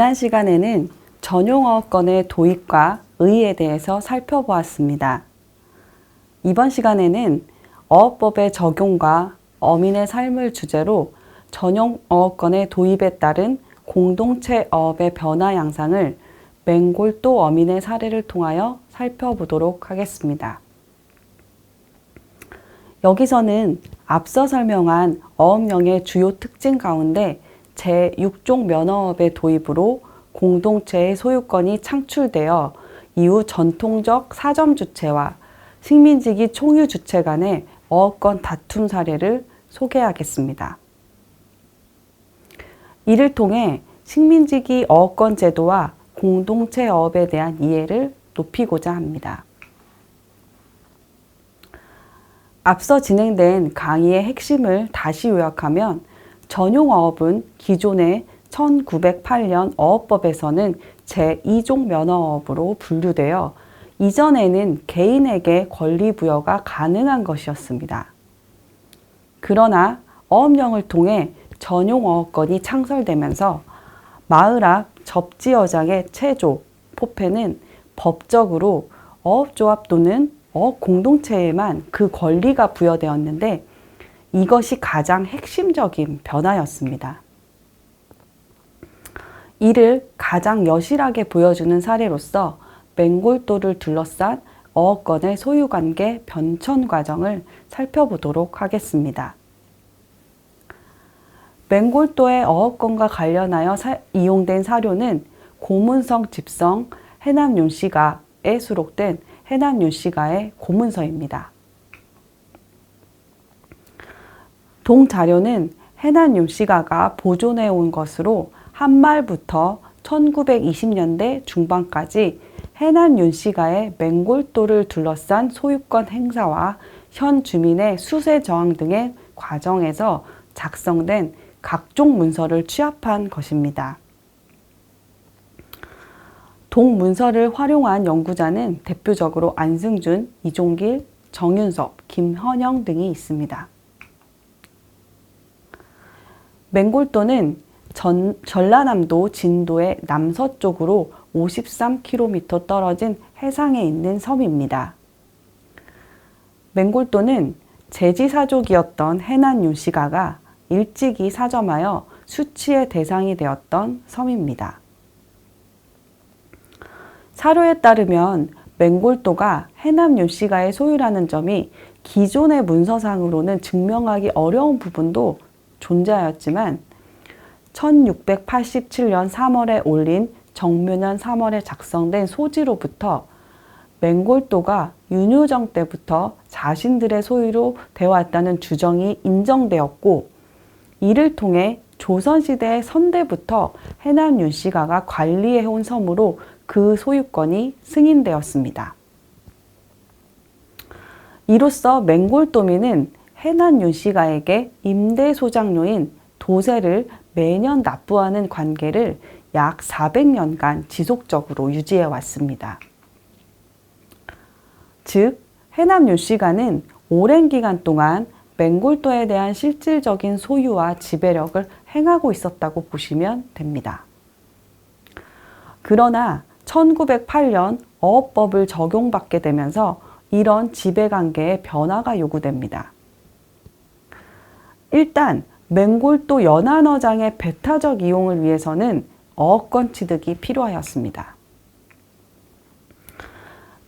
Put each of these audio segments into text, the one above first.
지난 시간에는 전용어업권의 도입과 의의에 대해서 살펴보았습니다. 이번 시간에는 어업법의 적용과 어민의 삶을 주제로 전용어업권의 도입에 따른 공동체 어업의 변화 양상을 맹골도 어민의 사례를 통하여 살펴보도록 하겠습니다. 여기서는 앞서 설명한 어업령의 주요 특징 가운데 제6종 면허업의 도입으로 공동체의 소유권이 창출되어 이후 전통적 사점 주체와 식민지기 총유 주체 간의 어업권 다툼 사례를 소개하겠습니다. 이를 통해 식민지기 어업권 제도와 공동체 어업에 대한 이해를 높이고자 합니다. 앞서 진행된 강의의 핵심을 다시 요약하면 전용어업은 기존의 1908년 어업법에서는 제2종 면허업으로 분류되어 이전에는 개인에게 권리 부여가 가능한 것이었습니다. 그러나 어업령을 통해 전용 어업권이 창설되면서 마을 앞 접지어장의 체조, 포패는 법적으로 어업조합 또는 어업 공동체에만 그 권리가 부여되었는데 이것이 가장 핵심적인 변화였습니다. 이를 가장 여실하게 보여주는 사례로서 맹골도를 둘러싼 어업권의 소유관계 변천 과정을 살펴보도록 하겠습니다. 맹골도의 어업권과 관련하여 사, 이용된 사료는 고문성 집성 해남 윤씨가에 수록된 해남 윤씨가의 고문서입니다. 동 자료는 해남 윤씨가가 보존해 온 것으로 한 말부터 1920년대 중반까지 해남 윤씨가의 맹골도를 둘러싼 소유권 행사와 현 주민의 수세 저항 등의 과정에서 작성된 각종 문서를 취합한 것입니다. 동문서를 활용한 연구자는 대표적으로 안승준, 이종길, 정윤섭, 김헌영 등이 있습니다. 맹골도는 전, 전라남도 진도의 남서쪽으로 53km 떨어진 해상에 있는 섬입니다. 맹골도는 제지사족이었던 해난 윤씨가가 일찍이 사점하여 수치의 대상이 되었던 섬입니다. 사료에 따르면 맹골도가 해남 윤씨가의 소유라는 점이 기존의 문서상으로는 증명하기 어려운 부분도 존재하였지만 1687년 3월에 올린 정묘년 3월에 작성된 소지로부터 맹골도가 윤유정 때부터 자신들의 소유로 되어 왔다는 주정이 인정되었고 이를 통해 조선시대 선대부터 해남 윤씨가가 관리해온 섬으로 그 소유권이 승인되었습니다. 이로써 맹골도민은 해난 윤 씨가에게 임대 소장료인 도세를 매년 납부하는 관계를 약 400년간 지속적으로 유지해 왔습니다. 즉, 해남 윤 씨가는 오랜 기간 동안 맹골도에 대한 실질적인 소유와 지배력을 행하고 있었다고 보시면 됩니다. 그러나 1908년 어업법을 적용받게 되면서 이런 지배관계의 변화가 요구됩니다. 일단 맹골도 연안어장의 배타적 이용을 위해서는 어업권 취득이 필요하였습니다.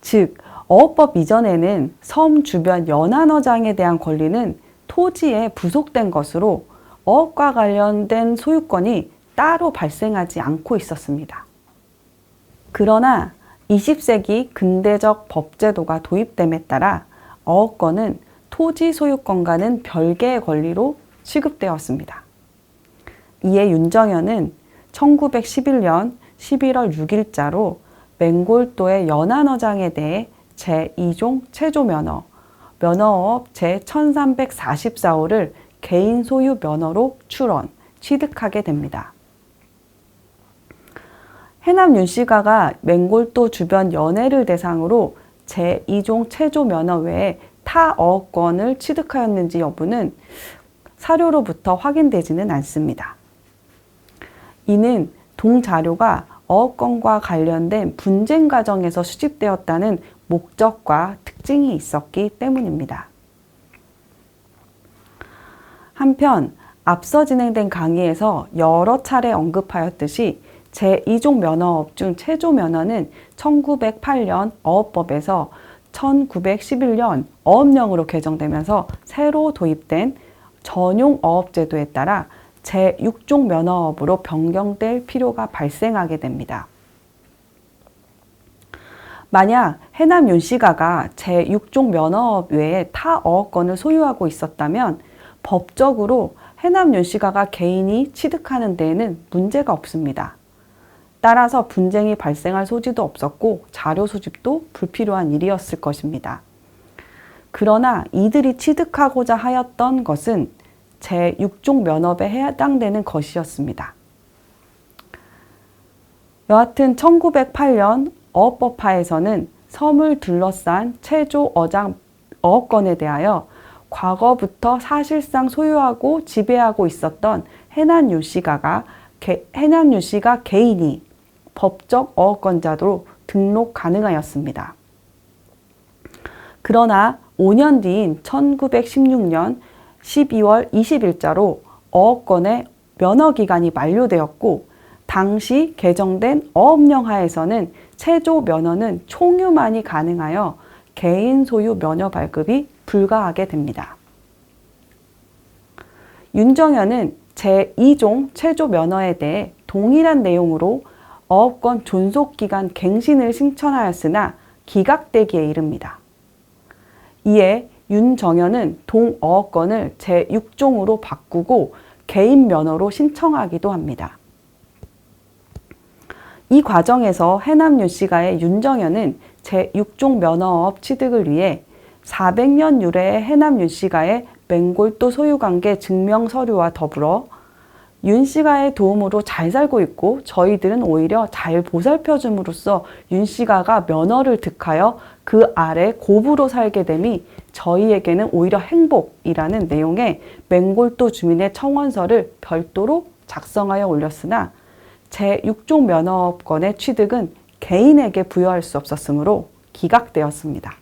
즉, 어업법 이전에는 섬 주변 연안어장에 대한 권리는 토지에 부속된 것으로 어업과 관련된 소유권이 따로 발생하지 않고 있었습니다. 그러나 20세기 근대적 법제도가 도입됨에 따라 어업권은 토지 소유권과는 별개의 권리로 취급되었습니다. 이에 윤정현은 1911년 11월 6일자로 맹골도의 연안어장에 대해 제2종 체조 면허, 면허업 제1344호를 개인 소유 면허로 출원, 취득하게 됩니다. 해남 윤씨가가 맹골도 주변 연해를 대상으로 제2종 체조 면허 외에 타 어권을 취득하였는지 여부는 사료로부터 확인되지는 않습니다. 이는 동자료가 어업권과 관련된 분쟁 과정에서 수집되었다는 목적과 특징이 있었기 때문입니다. 한편 앞서 진행된 강의에서 여러 차례 언급하였듯이 제2종 면허업 중 최조 면허는 1908년 어업법에서 1911년 어업령으로 개정되면서 새로 도입된 전용 어업제도에 따라 제6종 면허업으로 변경될 필요가 발생하게 됩니다. 만약 해남 윤씨가가 제6종 면허업 외에 타 어업권을 소유하고 있었다면 법적으로 해남 윤씨가가 개인이 취득하는 데에는 문제가 없습니다. 따라서 분쟁이 발생할 소지도 없었고 자료 수집도 불필요한 일이었을 것입니다. 그러나 이들이 취득하고자 하였던 것은 제6종 면업에 해당되는 것이었습니다. 여하튼 1908년 어업법화에서는 섬을 둘러싼 체조 어장 어업권에 대하여 과거부터 사실상 소유하고 지배하고 있었던 해난 유씨가가 해난 유씨가 개인이 법적 어업권자로 등록 가능하였습니다. 그러나 5년 뒤인 1916년 12월 20일자로 어업권의 면허 기간이 만료되었고 당시 개정된 어업령 하에서는 체조 면허는 총유만이 가능하여 개인 소유 면허 발급이 불가하게 됩니다. 윤정현은 제2종 체조 면허에 대해 동일한 내용으로 어업권 존속기간 갱신을 신청하였으나 기각되기에 이릅니다. 이에 윤정현은 동어업권을 제6종으로 바꾸고 개인 면허로 신청하기도 합니다. 이 과정에서 해남 윤씨가의 윤정현은 제6종 면허업 취득을 위해 400년 유래의 해남 윤씨가의 맹골도 소유관계 증명 서류와 더불어 윤 씨가의 도움으로 잘 살고 있고 저희들은 오히려 잘 보살펴 줌으로써 윤 씨가가 면허를 득하여 그 아래 고부로 살게 됨이 저희에게는 오히려 행복이라는 내용의 맹골도 주민의 청원서를 별도로 작성하여 올렸으나 제6종 면허권의 취득은 개인에게 부여할 수 없었으므로 기각되었습니다.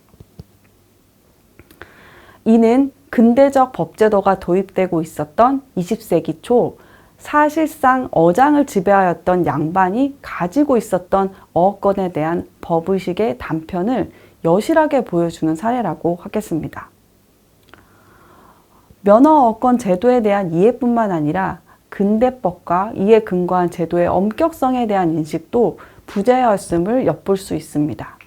이는 근대적 법제도가 도입되고 있었던 20세기 초 사실상 어장을 지배하였던 양반이 가지고 있었던 어권에 대한 법의식의 단편을 여실하게 보여주는 사례라고 하겠습니다. 면허 어권 제도에 대한 이해뿐만 아니라 근대법과 이에 근거한 제도의 엄격성에 대한 인식도 부재였음을 엿볼 수 있습니다.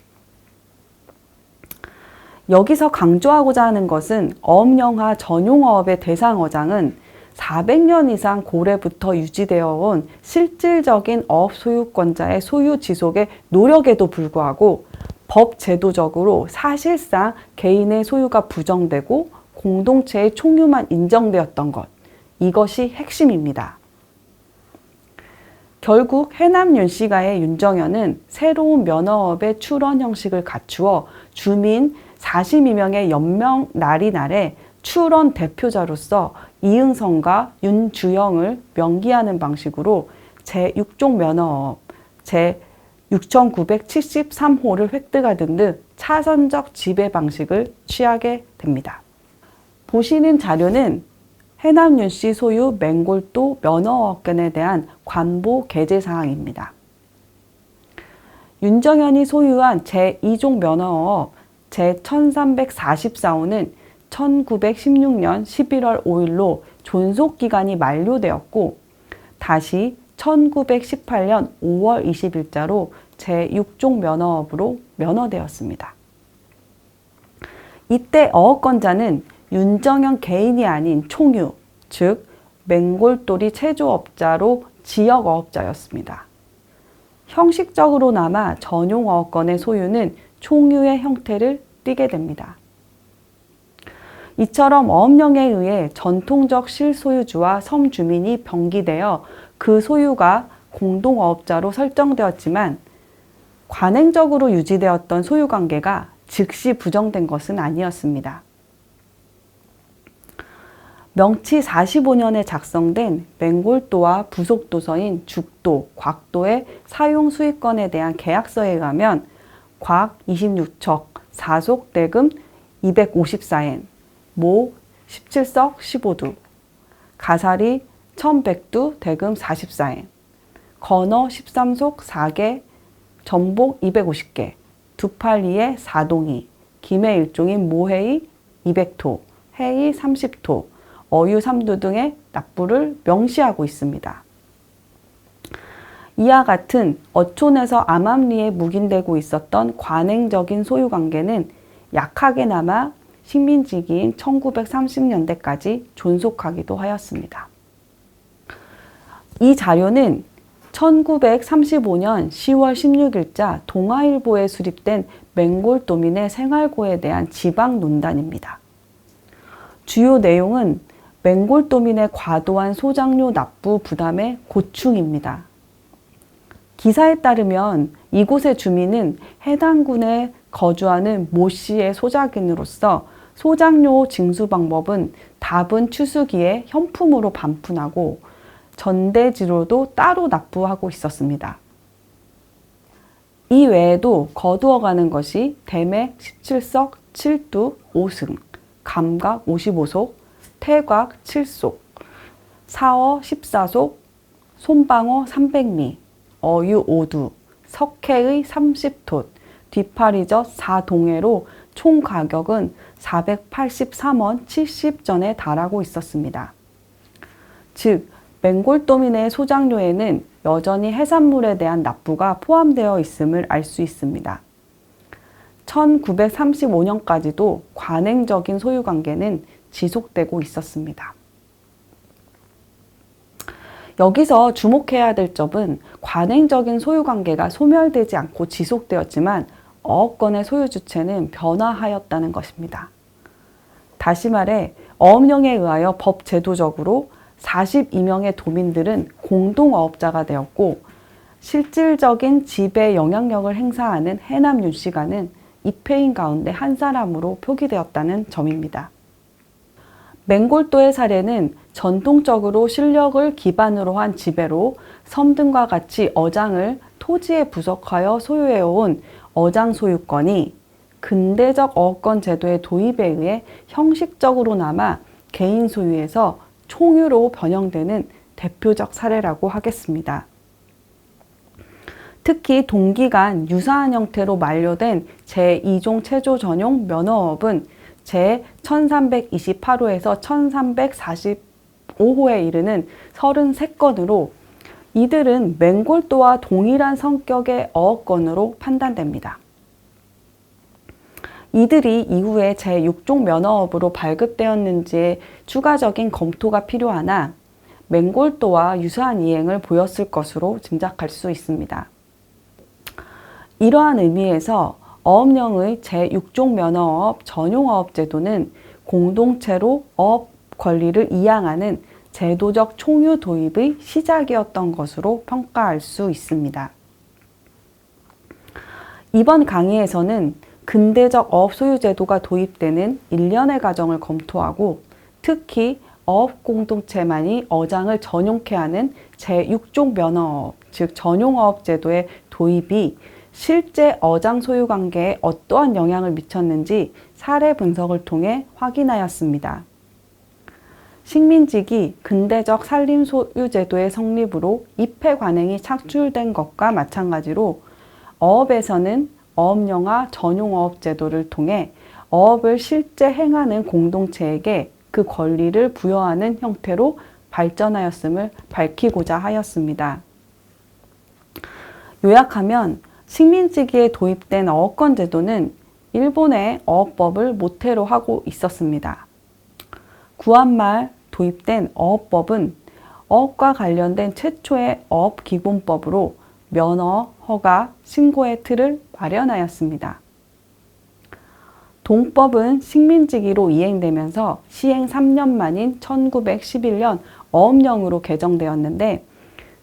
여기서 강조하고자 하는 것은 어업영화 전용어업의 대상 어장은 400년 이상 고래부터 유지되어 온 실질적인 어업 소유권자의 소유 지속의 노력에도 불구하고 법 제도적으로 사실상 개인의 소유가 부정되고 공동체의 총유만 인정되었던 것. 이것이 핵심입니다. 결국 해남 윤 씨가의 윤정현은 새로운 면허업의 출원 형식을 갖추어 주민 42명의 연명 날이 날에 출원 대표자로서 이응성과 윤주영을 명기하는 방식으로 제6종 면허업 제 6973호를 획득하던 등 차선적 지배 방식을 취하게 됩니다. 보시는 자료는 해남윤 씨 소유 맹골도 면허업권에 대한 관보 개제 사항입니다. 윤정현이 소유한 제2종 면허업 제1344호는 1916년 11월 5일로 존속 기간이 만료되었고 다시 1918년 5월 20일자로 제6종 면허업으로 면허되었습니다. 이때 어업권자는 윤정현 개인이 아닌 총유, 즉 맹골돌이 체조업자로 지역 어업자였습니다. 형식적으로나마 전용 어업권의 소유는 총유의 형태를 띠게 됩니다. 이처럼 어업령에 의해 전통적 실소유주와 섬 주민이 병기되어 그 소유가 공동어업자로 설정되었지만 관행적으로 유지되었던 소유관계가 즉시 부정된 것은 아니었습니다. 명치 45년에 작성된 맹골도와 부속도서인 죽도, 곽도의 사용 수익권에 대한 계약서에 의하면 곽 26척, 사속 대금 254엔, 모 17석 15두, 가사리 1100두 대금 44엔, 건어 13속 4개, 전복 250개, 두팔리에 4동이, 김해 일종인 모해이 200토, 해이 30토, 어유 3두 등의 납부를 명시하고 있습니다. 이와 같은 어촌에서 암암리에 묵인되고 있었던 관행적인 소유 관계는 약하게나마 식민지기인 1930년대까지 존속하기도 하였습니다. 이 자료는 1935년 10월 16일자 동아일보에 수립된 맹골 도민의 생활고에 대한 지방 논단입니다. 주요 내용은 맹골 도민의 과도한 소장료 납부 부담의 고충입니다. 기사에 따르면 이곳의 주민은 해당 군에 거주하는 모 씨의 소작인으로서 소장료 징수 방법은 답은 추수기에 현품으로 반푼하고 전대지로도 따로 납부하고 있었습니다. 이 외에도 거두어가는 것이 대맥 17석 7두 5승, 감각 55속, 태곽 7속, 사어 14속, 손방어 300리, 어유 5두, 석회의 30톳, 뒤파리젓 4동해로 총 가격은 483원 70전에 달하고 있었습니다. 즉, 맹골도민의 소장료에는 여전히 해산물에 대한 납부가 포함되어 있음을 알 수 있습니다. 1935년까지도 관행적인 소유 관계는 지속되고 있었습니다. 여기서 주목해야 될 점은 관행적인 소유 관계가 소멸되지 않고 지속되었지만 어업권의 소유 주체는 변화하였다는 것입니다. 다시 말해 어업령에 의하여 법 제도적으로 42명의 도민들은 공동어업자가 되었고 실질적인 지배 영향력을 행사하는 해남 윤 씨가는 입회인 가운데 한 사람으로 표기되었다는 점입니다. 맹골도의 사례는 전통적으로 실력을 기반으로 한 지배로 섬 등과 같이 어장을 토지에 부속하여 소유해온 어장 소유권이 근대적 어권 제도의 도입에 의해 형식적으로나마 개인 소유에서 총유로 변형되는 대표적 사례라고 하겠습니다. 특히 동기간 유사한 형태로 만료된 제2종 체조 전용 면허업은 제1328호에서 1345호에 이르는 33건으로 이들은 맹골도와 동일한 성격의 어업건으로 판단됩니다. 이들이 이후에 제6종 면허업으로 발급되었는지의 추가적인 검토가 필요하나 맹골도와 유사한 이행을 보였을 것으로 짐작할 수 있습니다. 이러한 의미에서 어업령의 제6종 면허업 전용어업 제도는 공동체로 어업 권리를 이양하는 제도적 총유 도입의 시작이었던 것으로 평가할 수 있습니다. 이번 강의에서는 근대적 어업 소유 제도가 도입되는 일련의 과정을 검토하고 특히 어업 공동체만이 어장을 전용케 하는 제6종 면허업, 즉 전용어업 제도의 도입이 실제 어장 소유 관계에 어떠한 영향을 미쳤는지 사례 분석을 통해 확인하였습니다. 식민지기 근대적 산림 소유 제도의 성립으로 입회 관행이 착출된 것과 마찬가지로 어업에서는 어업영화 전용어업 제도를 통해 어업을 실제 행하는 공동체에게 그 권리를 부여하는 형태로 발전하였음을 밝히고자 하였습니다. 요약하면 식민지기에 도입된 어업권 제도는 일본의 어업법을 모태로 하고 있었습니다. 구한말 도입된 어업법은 어업과 관련된 최초의 어업 기본법으로 면허, 허가, 신고의 틀을 마련하였습니다. 동법은 식민지기로 이행되면서 시행 3년 만인 1911년 어업령으로 개정되었는데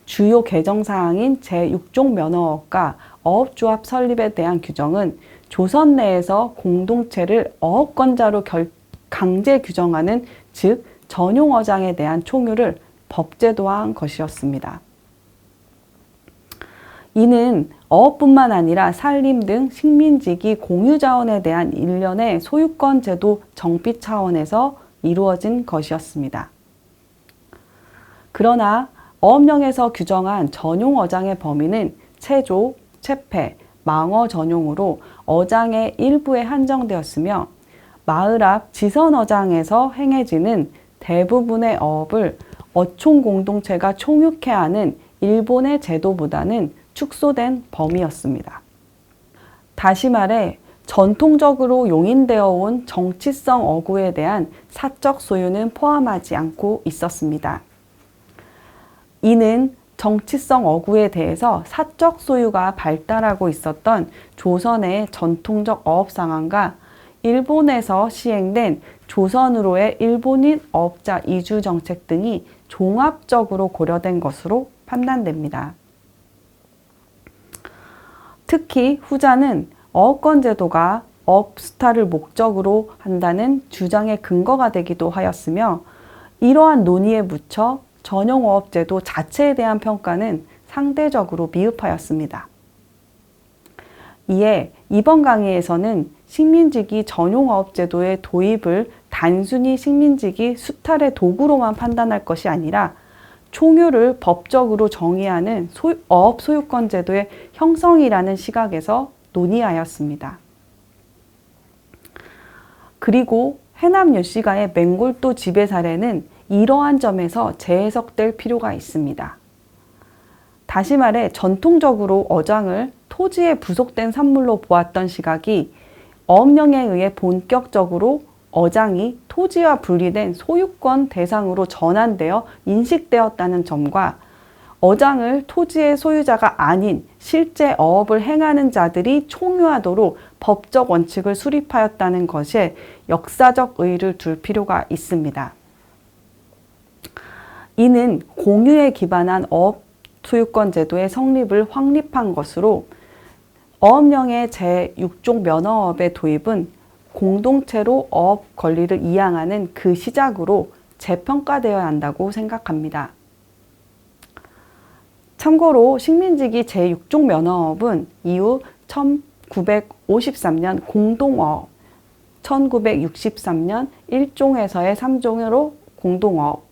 주요 개정사항인 제6종 면허업과 어업조합 설립에 대한 규정은 조선 내에서 공동체를 어업권자로 결, 강제 규정하는 즉 전용 어장에 대한 총유를 법제도화한 것이었습니다. 이는 어업뿐만 아니라 산림 등 식민지기 공유자원에 대한 일련의 소유권 제도 정비 차원에서 이루어진 것이었습니다. 그러나 어업령에서 규정한 전용 어장의 범위는 체조, 체패, 망어 전용으로 어장의 일부에 한정되었으며 마을 앞 지선 어장에서 행해지는 대부분의 어업을 어촌 공동체가 총육해야 하는 일본의 제도보다는 축소된 범위였습니다. 다시 말해 전통적으로 용인되어 온 정치성 어구에 대한 사적 소유는 포함하지 않고 있었습니다. 이는 정치성 어구에 대해서 사적 소유가 발달하고 있었던 조선의 전통적 어업 상황과 일본에서 시행된 조선으로의 일본인 어업자 이주 정책 등이 종합적으로 고려된 것으로 판단됩니다. 특히 후자는 어업권 제도가 어업스타를 목적으로 한다는 주장의 근거가 되기도 하였으며 이러한 논의에 묻혀 전용 어업제도 자체에 대한 평가는 상대적으로 미흡하였습니다. 이에 이번 강의에서는 식민지기 전용어업 제도의 도입을 단순히 식민지기 수탈의 도구로만 판단할 것이 아니라 총유를 법적으로 정의하는 소유, 어업 소유권 제도의 형성이라는 시각에서 논의하였습니다. 그리고 해남 요시가의 맹골도 지배 사례는 이러한 점에서 재해석될 필요가 있습니다. 다시 말해 전통적으로 어장을 토지에 부속된 산물로 보았던 시각이 어업령에 의해 본격적으로 어장이 토지와 분리된 소유권 대상으로 전환되어 인식되었다는 점과 어장을 토지의 소유자가 아닌 실제 어업을 행하는 자들이 총유하도록 법적 원칙을 수립하였다는 것에 역사적 의의를 둘 필요가 있습니다. 이는 공유에 기반한 어업 소유권 제도의 성립을 확립한 것으로 어업령의 제6종 면허업의 도입은 공동체로 어업 권리를 이양하는 그 시작으로 재평가되어야 한다고 생각합니다. 참고로 식민지기 제6종 면허업은 이후 1953년 공동어업, 1963년 1종에서의 3종으로 공동어업,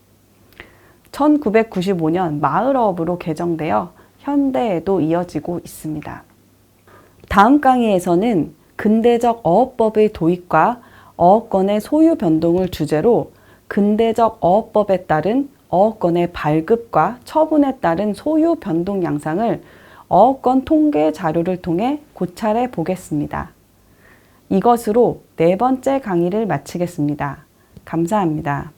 1995년 마을어업으로 개정되어 현대에도 이어지고 있습니다. 다음 강의에서는 근대적 어업법의 도입과 어업권의 소유 변동을 주제로 근대적 어업법에 따른 어업권의 발급과 처분에 따른 소유 변동 양상을 어업권 통계 자료를 통해 고찰해 보겠습니다. 이것으로 네 번째 강의를 마치겠습니다. 감사합니다.